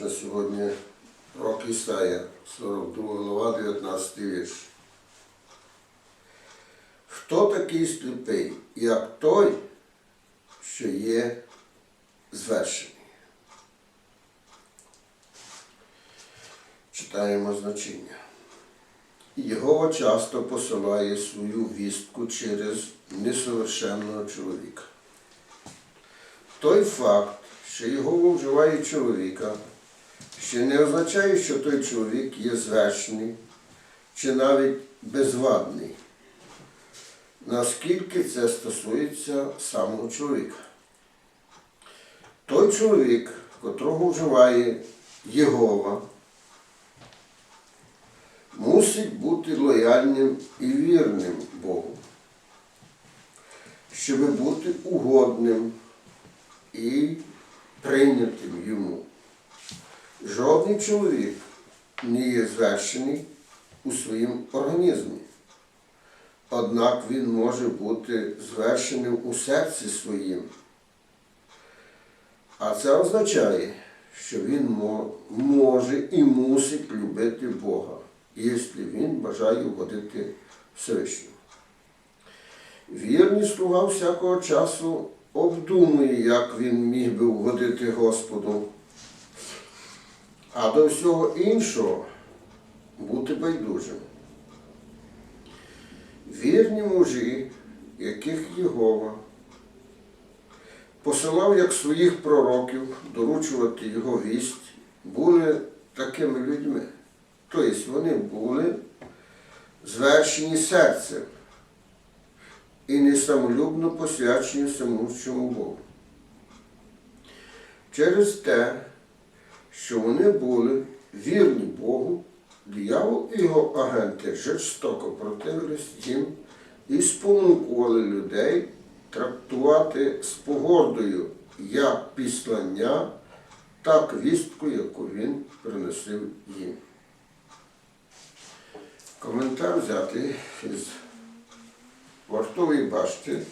на сьогодні рок Ісая, 42 глава, 19 вірш. Хто такий сліпий, як той, що є звершений? Читаємо значення. Його часто посилає свою вістку через несовершенного чоловіка. Той факт, що його вживає чоловіка, ще не означає, що той чоловік є звершений чи навіть безвадний. Наскільки це стосується самого чоловіка. Той чоловік, котрого вживає Єгова, мусить бути лояльним і вірним Богу, щоб бути угодним і прийнятим йому. Жодний чоловік не є звершений у своїм організмі. Однак він може бути звершеним у серці своїм. А це означає, що він може і мусить любити Бога, якщо він бажає угодити Всевишньому. Вірний слуга всякого часу обдумує, як він міг би угодити Господу, а до всього іншого бути байдужим. Вірні мужі, яких Єгова посилав як своїх пророків доручувати його вість, були такими людьми. Тобто вони були звершені серцем і не самолюбно посвячені самущому Богу. Через те, що вони були вірні Богу, диявол і його агенти жорстоко противились їм і спонукували людей трактувати з погордою як післання, так вістку, яку він приносив їм. Коментар взятий із вартової башти,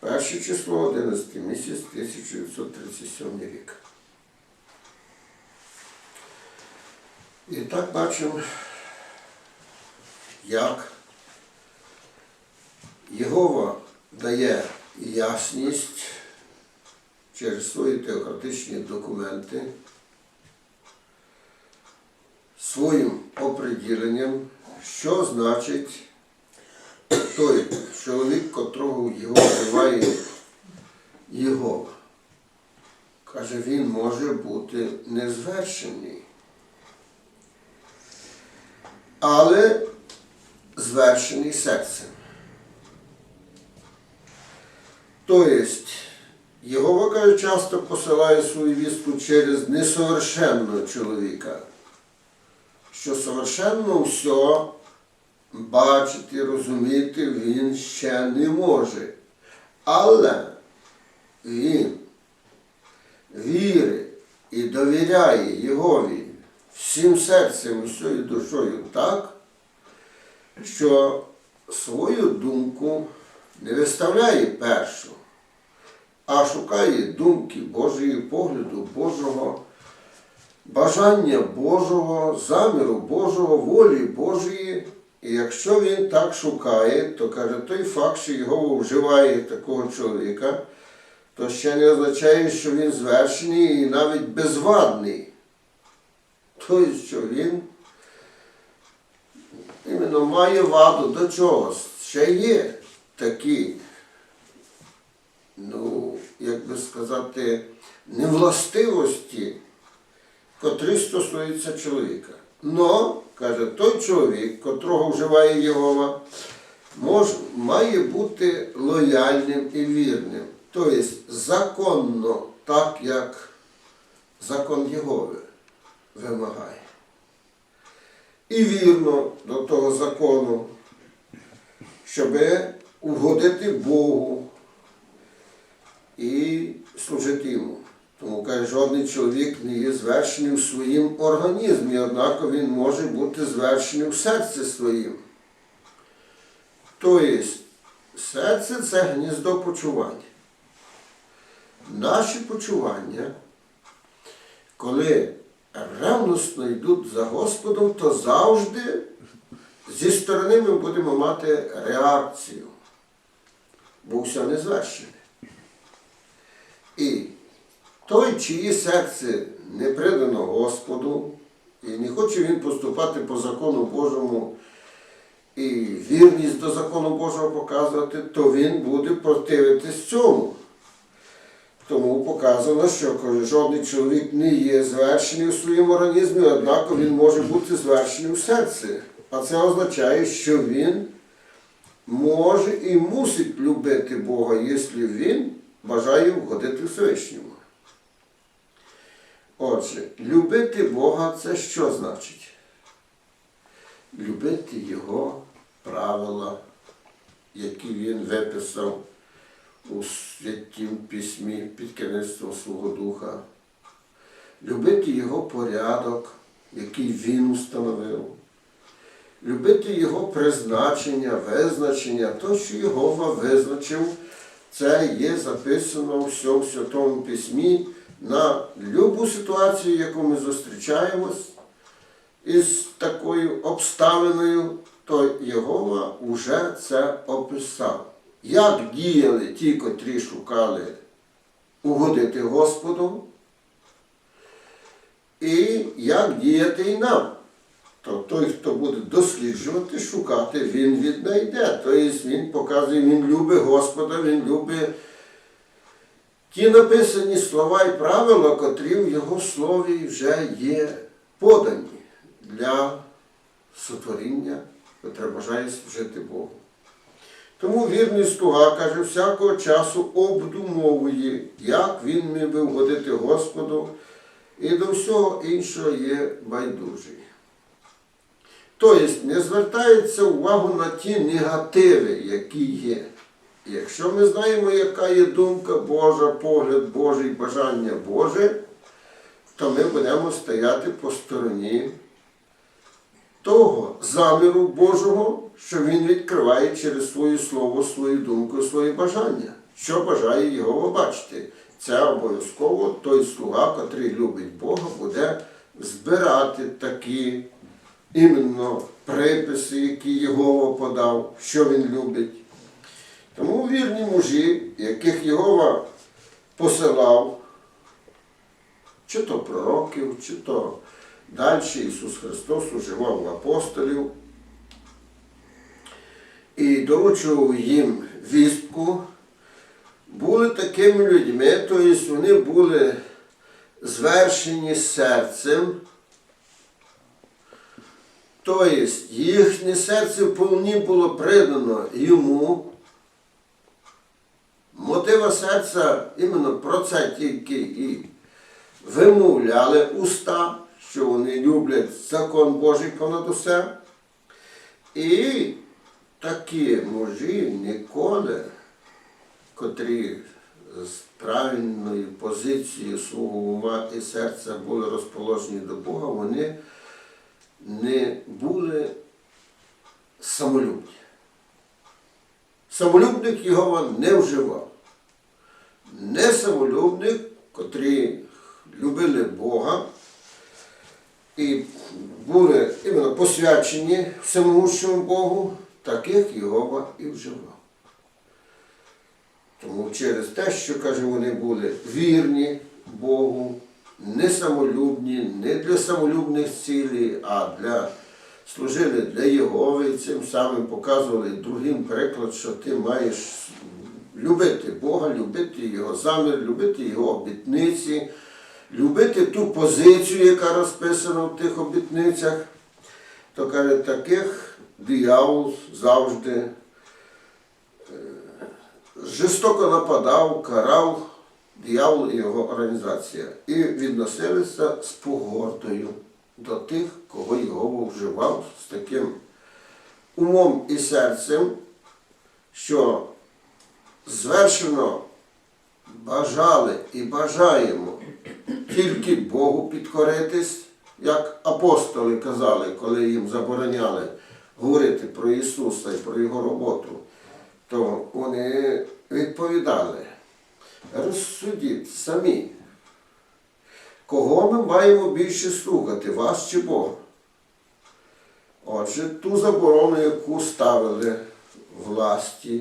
перше число 11 місяць 1937 рік. І так бачимо, як Єгова дає ясність через свої теократичні документи своїм оприділенням, що значить той чоловік, котрого його вживає Єгова. Каже, він може бути незвершений, але звершений серцем. Тобто, Єгова, часто посилає свою вістку через несовершенного чоловіка, що совершенно все бачити, розуміти він ще не може. Але він вірить і довіряє Єгові всім серцем, усією душою так, що свою думку не виставляє першу, а шукає думки Божої, погляду Божого, бажання Божого, заміру Божого, волі Божої. І якщо він так шукає, то каже, той факт, що його вживає такого чоловіка, то ще не означає, що він звершений і навіть безвадний. Тобто, що він іменно має ваду до чогось. Ще є такі, ну, як би сказати, невластивості, котрі стосуються чоловіка. Но, каже, той чоловік, котрого вживає Єгова, мож, має бути лояльним і вірним. Тобто законно, так як закон Єгови вимагає. І вірно до того закону, щоб угодити Богу і служити йому. Тому каже, жодний чоловік не є звершений у своїм організмі, однак він може бути звершений в серці своїм. Тобто, серце це гніздо почування. Наші почування, коли ревносно йдуть за Господом, то завжди зі сторони ми будемо мати реакцію, бо все не звершене. І той, чиє серце не придано Господу, і не хоче він поступати по закону Божому і вірність до закону Божого показувати, то він буде противитись цьому. Тому показано, що жодний чоловік не є звершений у своєму організмі, однак він може бути звершений у серці. А це означає, що він може і мусить любити Бога, якщо він бажає вгодити Всевишньому. Отже, любити Бога це що значить? Любити Його правила, які він виписав у святім письмі під керівництвом свого духа, любити Його порядок, який він установив, любити Його призначення, визначення, то, що Йогова визначив, це є записано у всьому Святому Письмі на любу ситуацію, яку ми зустрічаємось. Із такою обставиною, то Єгова вже це описав. Як діяли ті, котрі шукали угодити Господу, і як діяти і нам. То той, хто буде досліджувати, шукати, він віднайде. Тобто він показує, він любить Господа, він любить ті написані слова і правила, котрі в його слові вже є подані для сотворіння, котре бажає служити Богу. Тому вірний слуга каже, всякого часу обдумовує, як він міг би вгодити Господу, і до всього іншого є байдужий. Тобто не звертається увагу на ті негативи, які є. Якщо ми знаємо, яка є думка Божа, погляд Божий, бажання Боже, то ми будемо стояти по стороні того заміру Божого, що Він відкриває через своє слово, свою думку, свої бажання. Що бажає його бачити. Це обов'язково той слуга, котрий любить Бога, буде збирати такі іменно приписи, які Єгова подав, що він любить. Тому вірні мужі, яких Єгова посилав, чи то пророків, чи то далі Ісус Христос уживав апостолів і доручував їм вістку, були такими людьми, тобто вони були звершені серцем, тобто їхнє серце вповні було придано йому. Мотива серця іменно про це тільки і вимовляли уста, що вони люблять закон Божий понад усе. І такі мужі ніколи, котрі з правильною позицією свого ума і серця були розположені до Бога, вони не були самолюбні. Самолюбник його не вживав. Не самолюбник, котрі любили Бога і були іменно посвячені всемогущому Богу, таких Єгова і вживав. Тому через те, що каже, вони були вірні Богу, не самолюбні, не для самолюбних цілей, а для служили для Єгови і цим самим показували другим приклад, що ти маєш любити Бога, любити Його замір, любити Його обітниці, любити ту позицію, яка розписана в тих обітницях. То каже, таких диявол завжди е, жорстоко нападав, карав диявол і його організація. І відносилися з погордою до тих, кого його вживав з таким умом і серцем, що звершено бажали і бажаємо тільки Богу підкоритись, як апостоли казали, коли їм забороняли говорити про Ісуса і про Його роботу, то вони відповідали, розсудіть самі, кого ми маємо більше слухати, вас чи Бога? Отже, ту заборону, яку ставили власті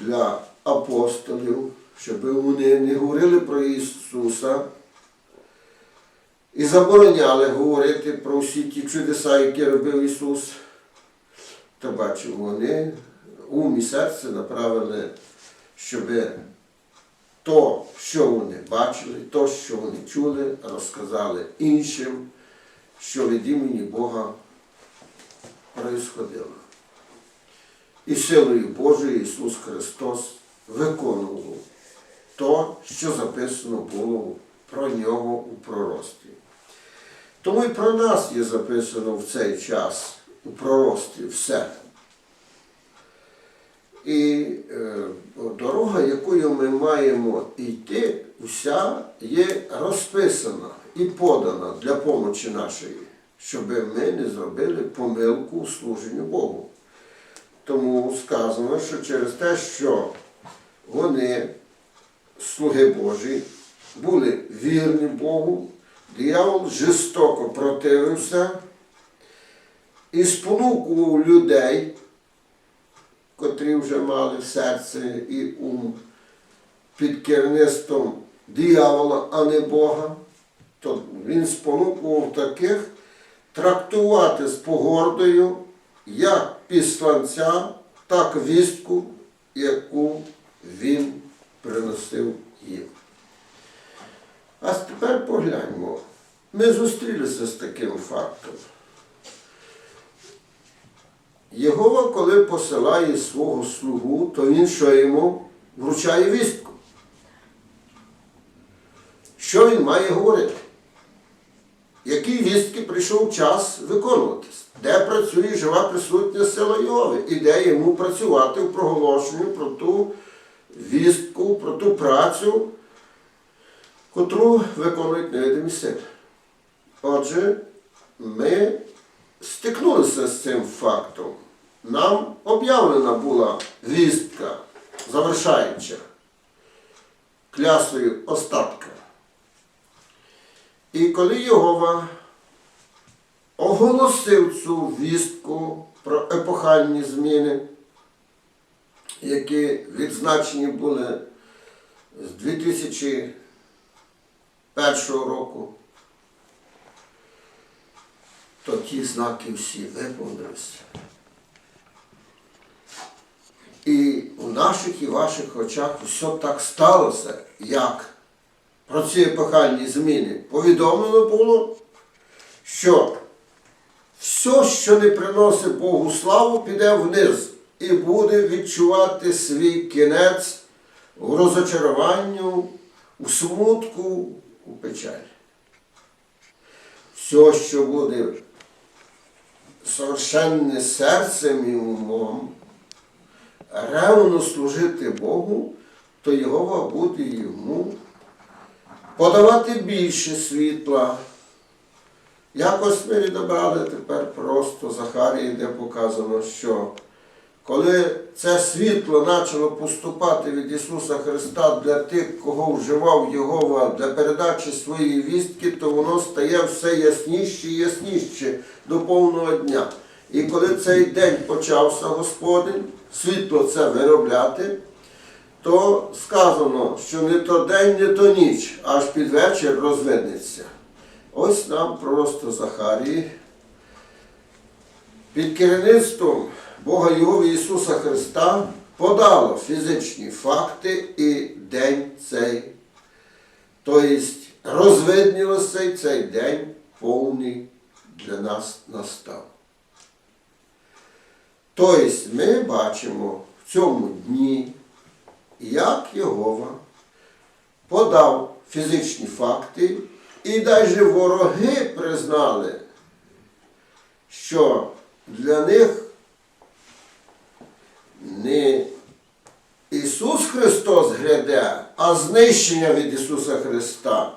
для апостолів, щоб вони не говорили про Ісуса і забороняли говорити про всі ті чудеса, які робив Ісус, то бачу, вони ум і серце направили, щоб то, що вони бачили, то, що вони чули, розказали іншим, що від імені Бога происходило. І силою Божою Ісус Христос виконував то, що записано було про нього у пророцтві. Тому і про нас є записано в цей час у пророцтві все. І е, дорога, якою ми маємо йти, вся є розписана і подана для помочі нашої, щоб ми не зробили помилку у служенню Богу. Тому сказано, що через те, що вони, слуги Божі, були вірні Богу, диявол жорстоко противився і спонукував людей, котрі вже мали серце і ум під керівництвом диявола, а не Бога, то він спонукував таких трактувати з погордою як післанця, так вістку, яку він приносив їм. А тепер погляньмо. Ми зустрілися з таким фактом. Єгова, коли посилає свого слугу, то він що йому вручає вістку. Що він має говорити? Які вістки прийшов час виконуватись? Де працює жива присутня сила Йови? І де йому працювати в проголошенні про ту вістку, про ту працю, котру виконують невидимі сили. Отже, ми стикнулися з цим фактом. Нам об'явлена була вістка, завершаюча клясою остатка. І коли Єгова оголосив цю вістку про епохальні зміни, які відзначені були з 2001 року, то ті знаки всі виповнилися. І у наших і ваших очах все так сталося, як про ці епохальні зміни повідомлено було, що все, що не приносить Богу славу, піде вниз і буде відчувати свій кінець у розочаруванню, у смутку, у печалі. Все, що буде совершенне серцем і умом, ревно служити Богу, то Його буде йому подавати більше світла. Якось ми відобрали тепер просто Захарії, де показано, що коли це світло почало поступати від Ісуса Христа для тих, кого вживав Його для передачі своєї вістки, то воно стає все ясніше і ясніше до повного дня. І коли цей день почався Господень, світло це виробляти, то сказано, що не то день, не то ніч, аж під вечір розвиднеться. Ось нам просто Захарії під керівництвом Бога Його Ісуса Христа подало фізичні факти і день цей. Тобто розвиднілося цей день повний для нас настав. Тобто ми бачимо в цьому дні, як Єгова подав фізичні факти, і навіть вороги признали, що для них не Ісус Христос гряде, а знищення від Ісуса Христа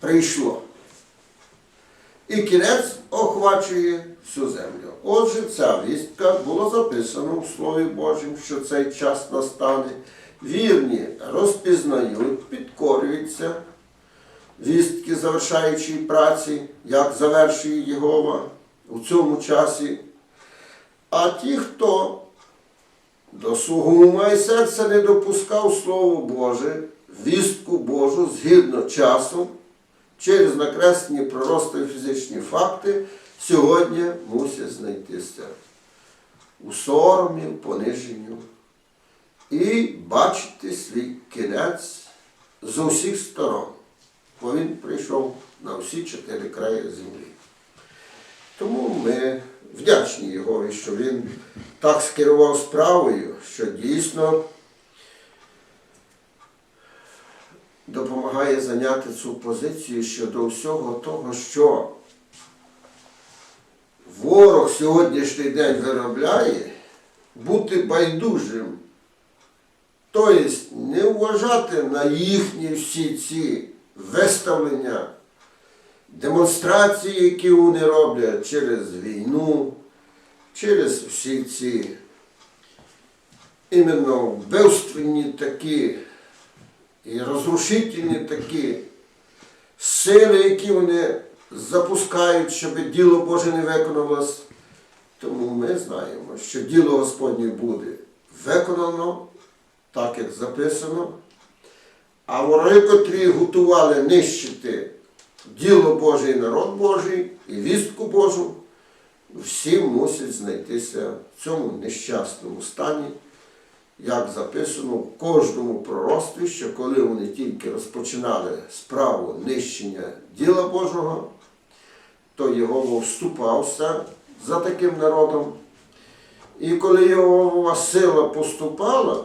прийшло. І кінець охвачує всю землю. Отже, ця вістка була записана у Слові Божому, що цей час настане. Вірні розпізнають, підкорюються вістки завершаючої праці, як завершує Єгова у цьому часі. А ті, хто до свого ума і серця не допускав Слово Боже, вістку Божу згідно часу, через накреслені пророцтва і фізичні факти, сьогодні мусять знайтися у соромі, в пониженню і бачити свій кінець з усіх сторон, бо він прийшов на всі чотири краї землі. Тому ми вдячні Єгові, що він так скерував справою, що дійсно допомагає зайняти цю позицію щодо всього того, що ворог сьогоднішній день виробляє, бути байдужим, тобто не вважати на їхні всі ці виставлення, демонстрації, які вони роблять через війну, через всі ці іменно вбивственні такі і розрушительні такі сили, які вони запускають, щоб діло Боже не виконалось. Тому ми знаємо, що діло Господнє буде виконано, так як записано. А вороги, котрі готували нищити діло Боже і народ Божий, і вістку Божу, всі мусять знайтися в цьому нещасному стані, як записано в кожному пророцтві, що коли вони тільки розпочинали справу нищення діла Божого, то Єгова вступався за таким народом. І коли Єгова сила поступала,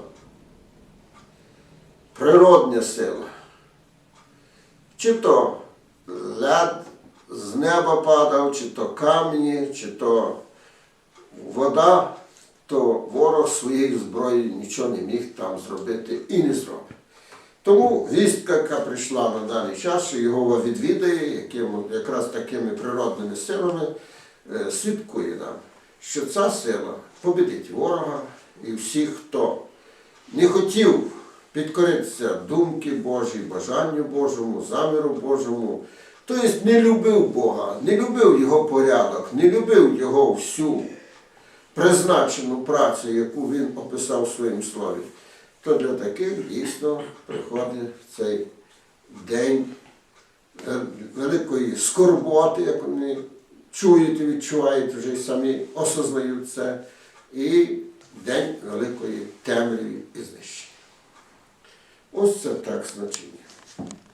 природня сила, чи то лед з неба падав, чи то камені, чи то вода, то ворог своєю зброєю нічого не міг там зробити і не зробить. Тому вістка, яка прийшла на даний час, що його відвідає, яким, якраз такими природними силами, е, свідкує нам, що ця сила победить ворога і всіх, хто не хотів підкоритися думки Божій, бажанню Божому, заміру Божому, тобто не любив Бога, не любив Його порядок, не любив Його всю призначену працю, яку він описав в своїм слові, то для таких дійсно приходить цей день великої скорботи, як вони чують і відчувають вже й самі осознають це, і день великої темряві і знищення. Ось це так значення.